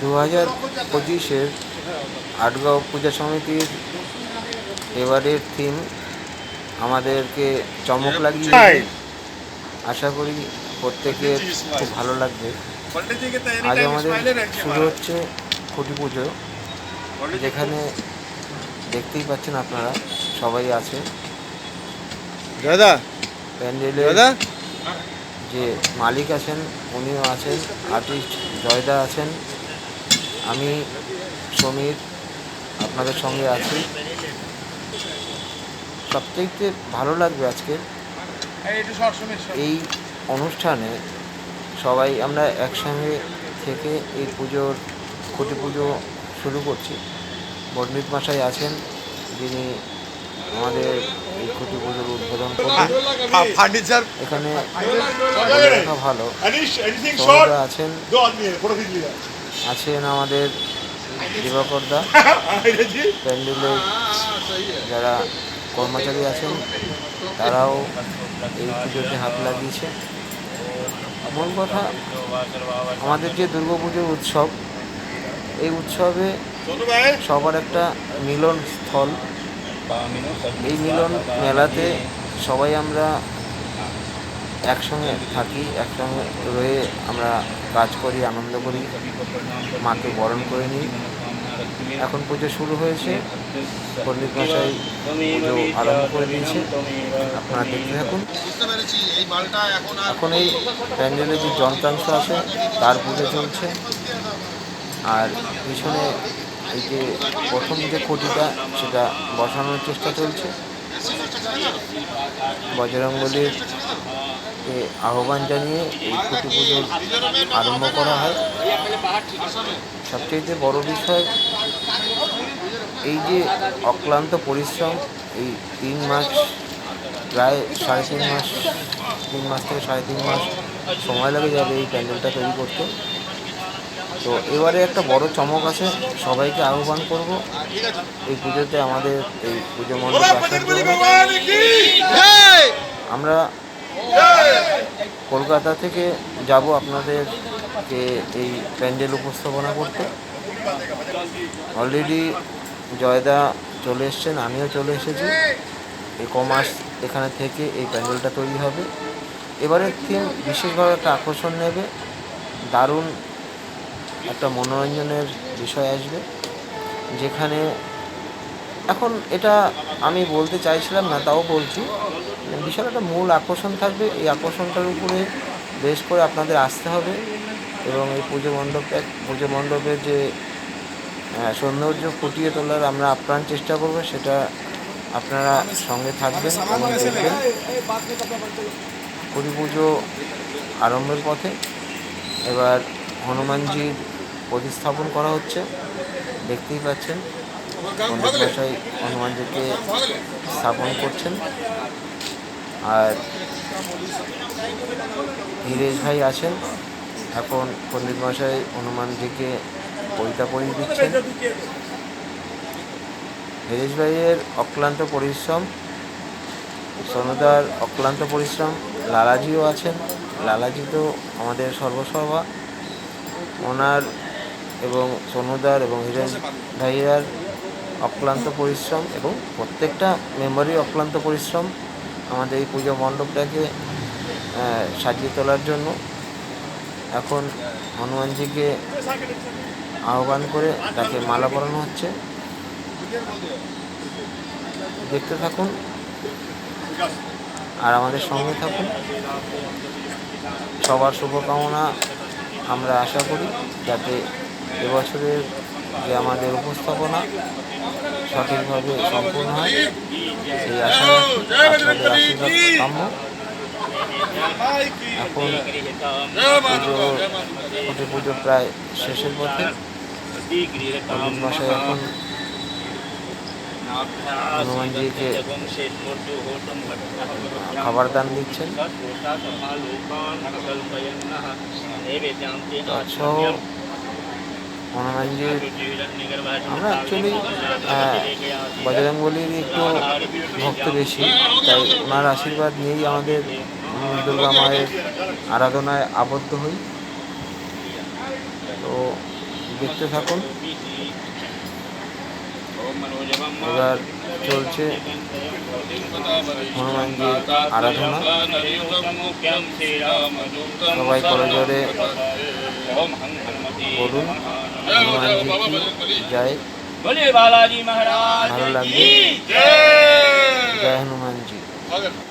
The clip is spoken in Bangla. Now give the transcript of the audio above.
দু হাজার পঁচিশের আটগাঁও পূজা সমিতির এবারের থিম আমাদেরকে চমক লাগিয়ে আশা করি প্রত্যেকের খুব ভালো লাগবে। আজ আমাদের শুরু হচ্ছে খুঁটি পুজো। যেখানে দেখতেই পাচ্ছেন আপনারা সবাই আছে। দাদা প্যান্ডেলের দাদা। যে মালিক আছেন উনিও আছেন আর্টিস্ট জয়দা আছেন। আমি সমীর আপনাদের সঙ্গে আছি। সবথেকে ভালো লাগবে আজকে এই অনুষ্ঠানে সবাই আমরা একসঙ্গে থেকে এই পুজোর খুঁটি পুজো শুরু করছি। পণ্ডিত মশাই আছেন যিনি আমাদের এই খুঁটি পুজোর উদ্বোধন ফার্নিচার। এখানে ভালো। আছেন। আছেন আমাদের দিবাকরদা প্যান্ডেলের যারা কর্মচারী আছেন তারাও এই পুজোতে হাত লাগিয়েছে। মূল কথা আমাদের যে দুর্গাপুজোর উৎসব এই উৎসবে সবার একটা মিলন স্থল এই মিলন মেলাতে সবাই আমরা একসঙ্গে থাকি, একসঙ্গে রয়ে আমরা কাজ করি, আনন্দ করি, মাকে বরণ করে নিই। এখন পুজো শুরু হয়েছে, পণ্ডিত মশাই পুজো আরম্ভ করে দিয়েছে। আপনারা দেখতে থাকুন। এখন এই প্যান্ডেলের যে যন্ত্রাংশ আছে, তার পুজো চলছে। আর পিছনে এই যে প্রথম যে খুঁটিটা, সেটা বসানোর চেষ্টা চলছে। বজরঙ্গলির আহ্বান জানিয়ে এই খুঁটি পুজোর আরম্ভ করা হয়। সবচেয়ে বড় বিষয়, এই যে অক্লান্ত পরিশ্রম, এই তিন মাস, প্রায় সাড়ে তিন মাস তিন মাস থেকে সাড়ে তিন মাস সময় লাগে যাবে এই প্যান্ডেলটা তৈরি করতে। তো এবারে একটা বড় চমক আছে সবাইকে আহ্বান করব। এই পুজোতে আমাদের এই পুজো মণ্ডপে আসার জন্য আমরা কলকাতা থেকে যাব আপনাদেরকে এই প্যান্ডেল উপস্থাপনা করতে। অলরেডি জয়দা চলে এসছেন আমিও চলে এসেছি। এই কমার্স এখানে থেকে এই প্যান্ডেলটা তৈরি হবে। এবারের থিম বিশেষভাবে একটা আকর্ষণ নেবে। দারুণ একটা মনোরঞ্জনের বিষয় আসবে, যেখানে এখন এটা আমি বলতে চাইছিলাম না, তাও বলছি বিশাল একটা মূল আকর্ষণ থাকবে, এই আকর্ষণটার উপরে বেশ করে আপনাদের আসতে হবে এবং এই পুজো মণ্ডপে, পুজো মণ্ডপের যে সৌন্দর্য ফুটিয়ে তোলার আমরা আপ্রাণ চেষ্টা করব, সেটা আপনারা সঙ্গে থাকবেন এবং দেখবেন। পুরী পুজো আরম্ভের পথে, এবার হনুমানজির প্রতিস্থাপন করা হচ্ছে। দেখতেই পাচ্ছেন পণ্ডিত মশাই হনুমানজিকে স্থাপন করছেন। আর ধীরেশ ভাই আছেন। এখন পণ্ডিত মশাই হনুমানজিকে পরিতা পরিয়ে দিচ্ছেন। ধীরেশ ভাইয়ের অক্লান্ত পরিশ্রম, সোনুদার অক্লান্ত পরিশ্রম, লালাজিও আছেন। লালাজি তো আমাদের সর্বসর্বা। ওনার এবং সোনুদার এবং হিরেন ভাইয়ার অক্লান্ত পরিশ্রম এবং প্রত্যেকটা মেম্বারই অক্লান্ত পরিশ্রম আমাদের এই পুজো মণ্ডপটাকে সাজিয়ে তোলার জন্য এখন হনুমানজিকে আহ্বান করে তাকে মালা পরানো হচ্ছে। দেখতে থাকুন আর আমাদের সঙ্গে থাকুন। সবার শুভকামনা আমরা আশা করি, যাতে এবছরের যে আমাদের উপস্থাপনা সঠিকভাবে সম্পূর্ণ হয়, সেই আশা এখন পুজো খুঁটি পুজো প্রায় শেষের পথে। অরবিন্দ মশাই এখন হনুমানজিকে খাবার দান দিচ্ছেন। হনুমানজির আমরা অ্যাকচুয়ালি বজরঙ্গলির একটু ভক্ত বেশি, তাই ওনার আশীর্বাদ নিয়েই আমাদের দুর্গা মায়ের আরাধনায় আবদ্ধ হই। তো দেখতে থাকুন। এবার চলছে হনুমানজির আরাধনা। সবাই করে জোরে বলুন। જય. ભલે બાલાજી મહારાજ જય હનુમાનજી.